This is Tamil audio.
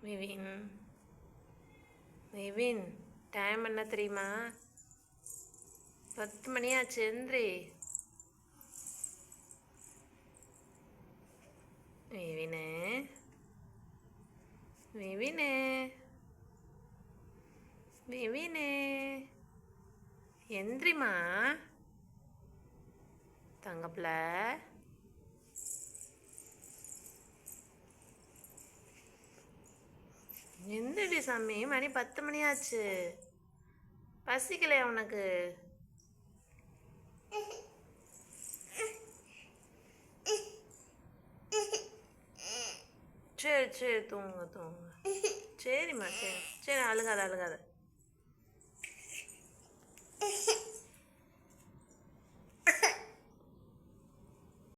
விவின். விவின் டைம் என்ன தெரியுமா? பத்து மணியாச்சு எந்திரி. விவினு. விவினு. விவினு. எந்திரிமா தங்கப்பிள்ள. என்னடி சாமி மணி பத்து மணி ஆச்சு பசிக்கலையா உனக்கு? சரி சரி தூங்க தூங்க சரிம்மா சரி. சரி அழுகாத அழுகாத.